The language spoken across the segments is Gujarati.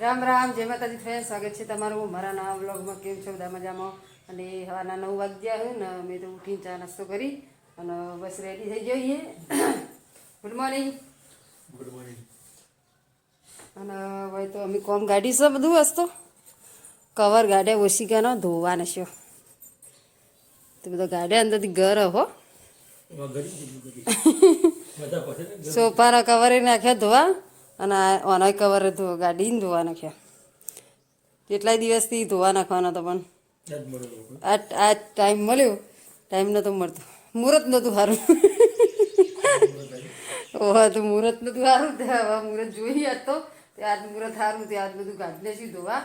રામ રામ જય માતાજી ફ્રેન્ડ સ્વાગત છે તમારું મારા નવા વ્લોગમાં કેમ છો? બધા મજામાં? અને હવાના નવ વાગ્યા હોય ને મેં તો ઉઠીને ચા નાસ્તો કરી અને બસ રેડી થઈ જઈએ ગુડ મોર્નિંગ ગુડ મોર્નિંગ અને હવે તો અમે કોમ ગાડી છે બધું વસ્તુ. કવર ગાડ્યા ઓશિકાનો ધોવા છે. તો બધા ગાડ્યા અંદરથી ઘર હો. સોફાના કવરે નાખ્યા ધોવા. અને આ કવર ગાડીને ધોવા નાખ્યા કેટલાય દિવસથી ધોવા નાખવાના તો પણ. આ આ ટાઈમ મળ્યો ટાઈમ નહોતો મળતો. મુહૂર્ત નહોતું સારું. ઓહા તો મુહૂર્ત નહોતું સારું. હવે મુહૂર્ત જોઈએ આજ તો આજ મુહૂર્ત સારું તે આજ બધું ગાડી લેશું ધોવા?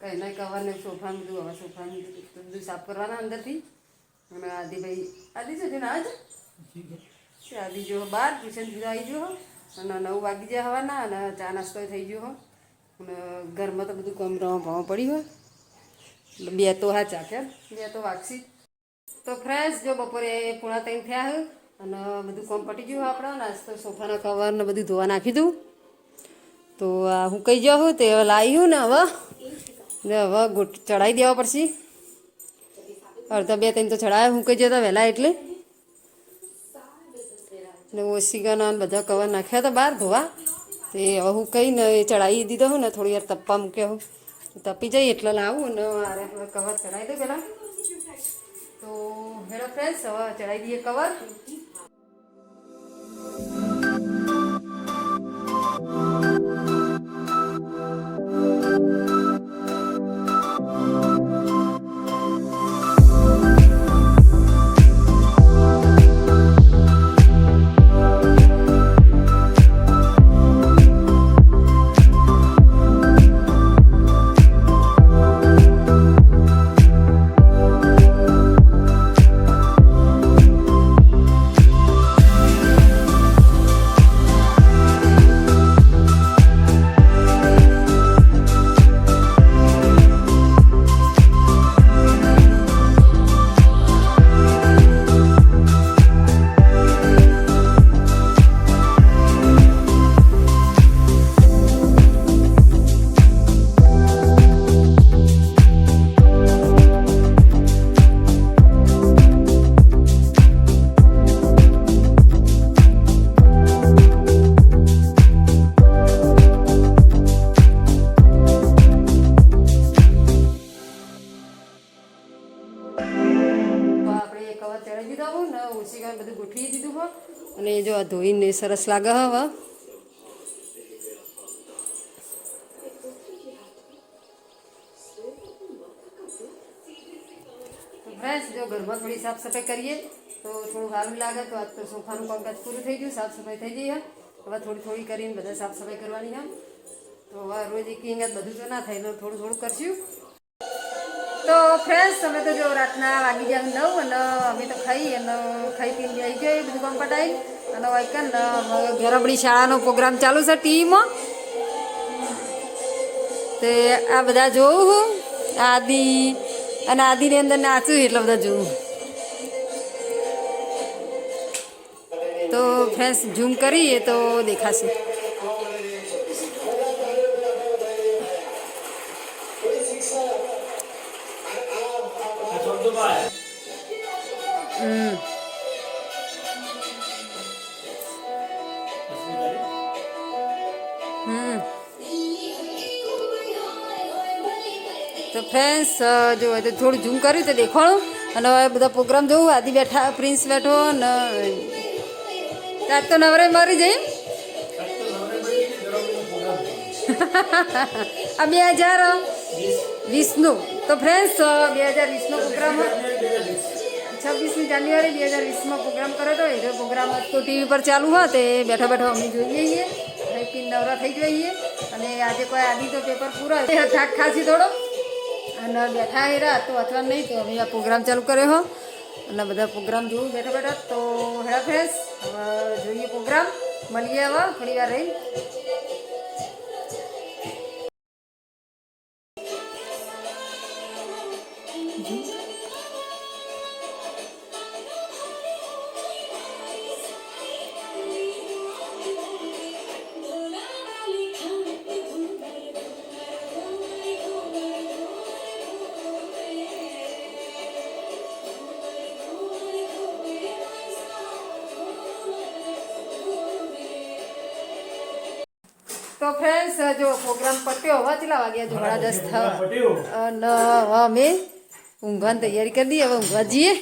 કંઈ નહીં કવર ને સોફા બધું હવે સોફાનું બધું સાફ કરવાના અંદરથી. અને આદિભાઈ આદિ છે ને આજ આદિ જો બાર ટ્યુશન જુદા આવી ગયો અને નવ વાગી જાય હવાના અને ચા નાસ્તો થઈ ગયો હો. અને ઘરમાં તો બધું કમ રવા ભાવ પડી હોય. બે તો હા ચા કેમ બે તો વાગશી. તો ફ્રેશ જો બપોરે પૂણા ત્રણ થયા હોય અને બધું કોમ પટી ગયું આપણે. નાસ્તો સોફાના કવર ને બધું ધોવા નાખી દઉં. તો આ હું કહી જાઉં તે હવે લાવ્યું ને હવે. ને હવે ગોટ ચડાવી દેવા પડશે. અડધા બે ત્રણ તો ચડાવ્યા હું કહી જતા વહેલા એટલે. ને ઓશિકાના ને બધા કવર નાખ્યા હતા બહાર ધોવા. તે હવે હું કહીને એ ચડાવી દીધો હું ને થોડી વાર તપવા મૂક્યો હું. તપી જઈ એટલે લાવું ને મારે હવે કવર ચડાવી દો પહેલાં તો હેલો ફ્રેન્ડ્સ હવે ચડાવી દઈએ કવર. હોય ને ઓશિકા બધું ગોઠવી દીધું હોય અને જો આ ધોઈને સરસ લાગે હવે. તો જો ઘરમાં થોડી સાફ સફાઈ કરીએ, તો થોડું સારું લાગે તો આજ તો સોફાનું કામકાજ પૂરું થઈ ગયું સાફ સફાઈ થઈ હે. હવે થોડી થોડી કરીને બધા સાફ સફાઈ કરવાની છે તો હવે રોજ એક બધું તો ના થાય તો થોડું થોડું કરશું. તો ફ્રેન્ડ્સ અમે તો જો રાતના વાગી જાય નવ અને અમે તો ખાઈ અને ખાઈ પીને જઈ ગઈ બધું કામ પટાઈ અને વાયકન ઘેરબડી શાળાનો પ્રોગ્રામ ચાલુ છે ટીવીમાં તે આ બધા જોઉં હું, આદિ અને આદિની અંદર નાચું એટલે બધા જોઉં. તો ફ્રેન્ડ્સ ઝૂમ કરીએ તો દેખાશે. હમ હમ તો ફ્રેન્ડ્સ જો તો થોડું ઝૂમ કર્યું તો દેખાણું. અને હવે બધા પ્રોગ્રામ જોવું આદિ બેઠા પ્રિન્સ બેઠો ને તાર તો નવરે મરી જઈ. આ બે હજાર વીસનું. તો ફ્રેન્ડ્સ બે હજાર વીસનો પ્રોગ્રામ છવ્વીસમી જાન્યુઆરી બે હજાર વીસમાં પ્રોગ્રામ કર્યો હતો. એ પ્રોગ્રામ તો ટીવી પર ચાલુ હોય તે બેઠા બેઠા અમે જોઈએ છીએ ખાઈ પીને નવરા થઈ જઈએ. અને આજે કોઈ આદિ તો પેપર પૂરો થાક ખાસી થોડો. અને બેઠા હેરા તો અથવા નહીં તો અમે આ પ્રોગ્રામ ચાલુ કર્યો હો. અને બધા પ્રોગ્રામ જોયું બેઠા બેઠા તો હેડા ફ્રેન્ડ્સ જોઈએ પ્રોગ્રામ. મળીએ હવે. થોડી વાર રહી. તો ફ્રેન્ડ્સ જો પ્રોગ્રામ પટ્યો હવા કેટલા વાગ્યા જો સાડા દસ થવા. અને અમે ઊંઘવાની તૈયારી કરી દઈએ હવે ઊંઘવા જઈએ.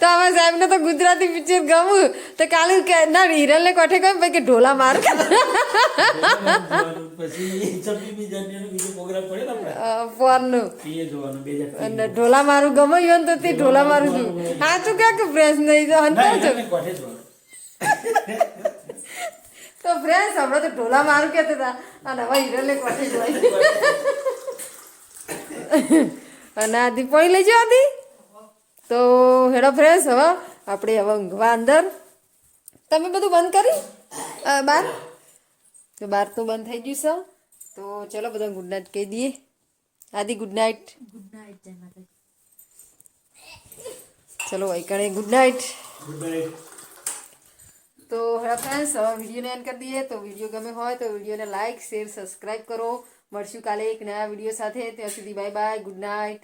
તો અમારા સાહેબને તો ગુજરાતી પિક્ચર ગમું. તો કાલે કે ના હિરલને કોઠે કહ્યું કે ઢોલા માર. પછી છવ્વીસ જાન્યુઆરીનો બીજો પ્રોગ્રામ પડ્યો ને આપણે? ફોનનું. એ જોવાનું બે હજાર અને ઢોલા મારું ગમ્યું ને તો તે ઢોલા મારું છું સાચું ક્યાં કે ફ્રેશ નહીં તો હંતા છો તો ફ્રેશ હમણાં તો ઢોલા મારું કહેતા હતા. અને હવે હિરલને કોઠે જોઈ અને આદિ પોઈ લઈ જાઓ આદિ. તો હેડો ફ્રેશ હવે આપણે હવે ઊંઘવા અંદર. તમે બધું બંધ કરી? બાર? તો બાર તો બંધ થઈ ગયું છે. તો ચલો બધા ગુડ નાઇટ કહી દઈએ. આદિ ગુડ નાઇટ ગુડ નાઇટ ચલો વૈકણે ગુડ નાઇટ ગુડ નાઇટ તો હેલો ફ્રેન્ડ્સ હવે વિડીયોને એન્ડ કરી દઈએ. તો વીડિયો ગમે હોય તો વિડીયોને લાઇક શેર સબસ્ક્રાઇબ કરો. મળશું કાલે એક નયા વીડિયો સાથે. ત્યાં સુધી બાય બાય ગુડ નાઇટ